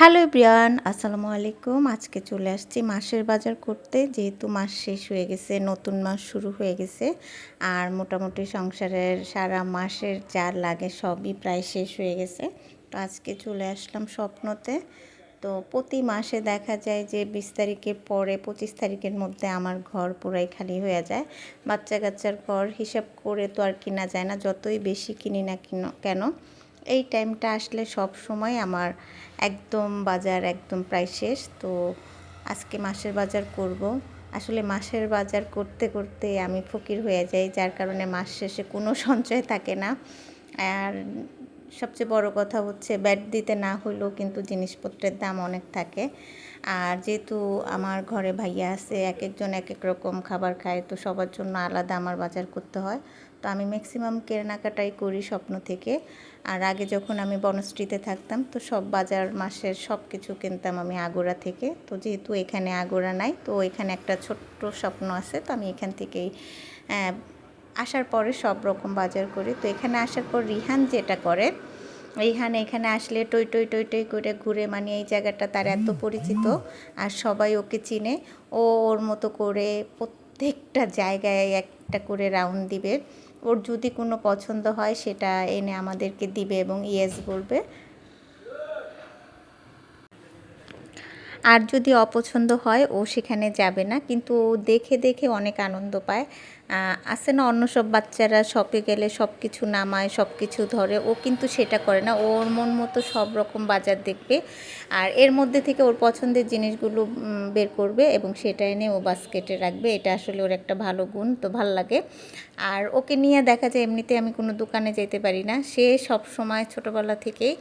Hello Brian আসসালামু আলাইকুম। আজকে চলে আসছি মাসের বাজার করতে, যেহেতু মাস শেষ হয়ে গেছে, নতুন মাস শুরু হয়ে গেছে, আর মোটামুটি সংসারের সারা মাসের যা লাগে সবই প্রায় শেষ হয়ে গেছে। তো আজকে চলে আসলাম স্বপ্নতে। তো প্রতি মাসে দেখা যায় যে বিশ তারিখের পরে, পঁচিশ তারিখের মধ্যে আমার ঘর পুরাই খালি হয়ে যায়। বাচ্চা কাচ্চার ঘর হিসাব করে তো আর কিনা যায় না, যতই বেশি কিনি না কেন এই টাইমটা আসলে সব সময় আমার একদম বাজার একদম প্রায় শেষ। তো আজকে মাসের বাজার করব। আসলে মাসের বাজার করতে করতে আমি ফকির হয়ে যাই, যার কারণে মাস শেষে কোনো সঞ্চয় থাকে না। আর সবচেয়ে বড় কথা হচ্ছে, ব্যাট দিতে না হলেও কিন্তু জিনিসপত্রের দাম অনেক থাকে। আর যেহেতু আমার ঘরে ভাইয়া আছে, এক একজন এক এক রকম খাবার খায়, তো সবার জন্য আলাদা আমার বাজার করতে হয়। তো আমি ম্যাক্সিমাম কেনাকাটাই করি স্বপ্ন থেকে। আর আগে যখন আমি বনশ্রীতে থাকতাম, তো সব বাজার মাসের সব কিছু কিনতাম আমি আগোড়া থেকে। তো যেহেতু এখানে আগোড়া নাই, তো এখানে একটা ছোট্ট স্বপ্ন আছে, তো আমি এখান থেকেই আসার পরে সব রকম বাজার করি। তো এখানে আসার পর রিহান যেটা করে রিহান এখানে আসলে টই টই টই টই করে ঘুরে মানে এই জায়গাটা তার এত পরিচিত আর সবাই ওকে চিনে। ও ওর মতো করে প্রত্যেকটা জায়গায় একটা করে রাউন্ড দিবে। ওর যদি কোনো পছন্দ হয় সেটা এনে আমাদেরকে দিবে এবং ইয়েস বলবে। আর যদি অপছন্দ হয় ও সেখানে যাবে না কিন্তু ও দেখে দেখে অনেক আনন্দ পায়। আছে না অন্য সব বাচ্চারা শপে গেলে সব কিছু নামায় সব কিছু ধরে। ও কিন্তু সেটা করে না। ওর মন মতো সব রকম বাজার দেখবে। আর এর মধ্যে থেকে ওর পছন্দের জিনিসগুলো বের করবে এবং সেটা এনে ও বাস্কেটে রাখবে। এটা আসলে ওর একটা ভালো গুণ, তো ভালো লাগে। আর ওকে নিয়ে দেখা যায় এমনিতে আমি কোনো দোকানে যেতে পারি না। সে সব সময় ছোটোবেলা থেকেই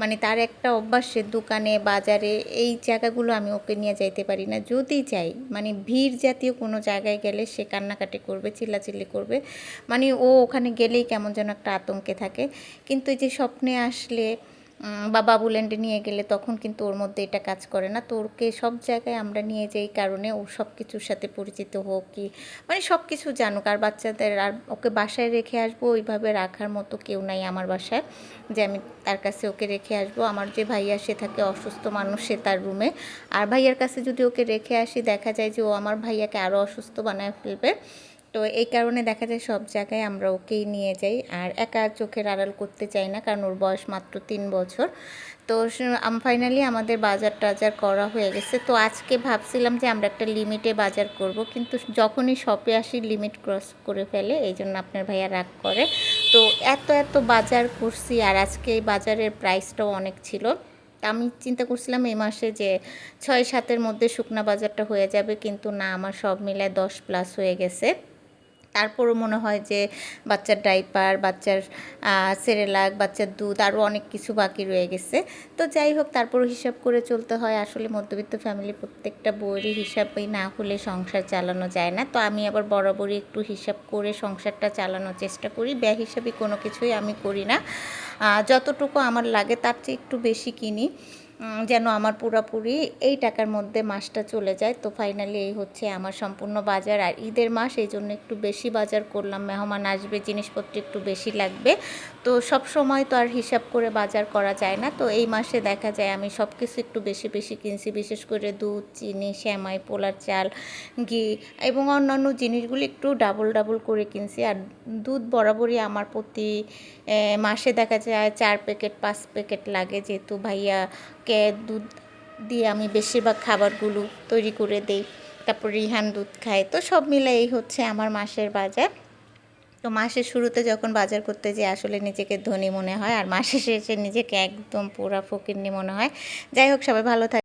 মানে তার একটা অভ্যাস সে দোকানে, বাজারে এই জায়গাগুলো আমি ওকে নিয়ে যাইতে পারি না। যদি চাই মানে ভিড় জাতীয় কোনো জায়গায় গেলে সে কান্নাকাটি করবে। চিল্লাচিল্লি করবে। মানে ও ওখানে গেলেই কেমন যেন একটা আতঙ্কে থাকে। কিন্তু এই যে স্বপ্নে আসলে বা বাবুল্যান্ডে নিয়ে গেলে তখন কিন্তু ওর মধ্যে এটা কাজ করে না। তো ওকে সব জায়গায় আমরা নিয়ে যাই কারণে ও সব কিছুর সাথে পরিচিত হোক কি মানে সব কিছু জানুক। আর বাচ্চাদের আর ওকে বাসায় রেখে আসব ওইভাবে রাখার মতো কেউ নাই আমার বাসায়। যে আমি তার কাছে ওকে রেখে আসব। আমার যে ভাইয়া সে থাকে অসুস্থ মানুষ, সে তার রুমে আর ভাইয়ার কাছে যদি ওকে রেখে আসি, দেখা যায় যে ও আমার ভাইয়াকে আরও অসুস্থ বানায় ফেলবে। তো এই কারণে দেখা যায় সব জায়গায় আমরা ওকেই নিয়ে যাই। আর একা চোখের আড়াল করতে চাই না, কারণ ওর বয়স মাত্র তিন বছর। তো ফাইনালি আমাদের বাজার টাজার করা হয়ে গেছে। তো আজকে ভাবছিলাম যে আমরা একটা লিমিটে বাজার করব, কিন্তু যখনই শপে আসি লিমিট ক্রস করে ফেলে, এই জন্য আপনার ভাইয়া রাগ করে। তো এত এত বাজার করছি, আর আজকে এই বাজারের প্রাইসটাও অনেক ছিল। আমি চিন্তা করছিলাম এই মাসে যে ছয়, সাতের মধ্যে শুকনা বাজারটা হয়ে যাবে, কিন্তু না, আমার সব মিলায় দশ প্লাস হয়ে গেছে। তারপরও মনে হয় যে বাচ্চার ডাইপার, বাচ্চার সেরেলাক, বাচ্চার দুধ আরও অনেক কিছু বাকি রয়ে গেছে। তো যাই হোক, তারপরও হিসাব করে চলতে হয়। আসলে মধ্যবিত্ত ফ্যামিলি প্রত্যেকটা বইয়েরই হিসাবই না হলে সংসার চালানো যায় না। তো আমি আবার বরাবরই একটু হিসাব করে সংসারটা চালানোর চেষ্টা করি। ব্যয় হিসাবে কোনো কিছুই আমি করি না। যতটুকু আমার লাগে তার চেয়ে একটু বেশি কিনি। যেন আমার পুরোপুরি এই টাকার মধ্যে মাসটা চলে যায়। তো ফাইনালি এই হচ্ছে আমার সম্পূর্ণ বাজার। আর ঈদের মাস, এই জন্য একটু বেশি বাজার করলাম। মেহমান আসবে, জিনিসপত্র একটু বেশি লাগবে। তো সব সময় তো আর হিসাব করে বাজার করা যায় না। তো এই মাসে দেখা যায় আমি সব কিছু একটু বেশি বেশি কিনছি। বিশেষ করে দুধ, চিনি শ্যামাই পোলার চাল, ঘি এবং অন্যান্য জিনিসগুলো একটু ডাবল ডাবল করে কিনছি। আর দুধ বরাবরই আমার প্রতি মাসে দেখা যায় চার প্যাকেট পাঁচ প্যাকেট লাগে। যেহেতু ভাইয়াকে দুধ দিয়ে আমি বেশিরভাগ খাবারগুলো তৈরি করে দেই। তারপর রিহান দুধ খায়। তো সব মিলে এই হচ্ছে আমার মাসের বাজার। তো মাসের শুরুতে যখন বাজার করতে যে আসলে নিজেকে ধনী মনে হয়। আর মাসের শেষে নিজেকে একদম পুরা ফকিরনি মনে হয়। যাই হোক, সবাই ভালো থাকে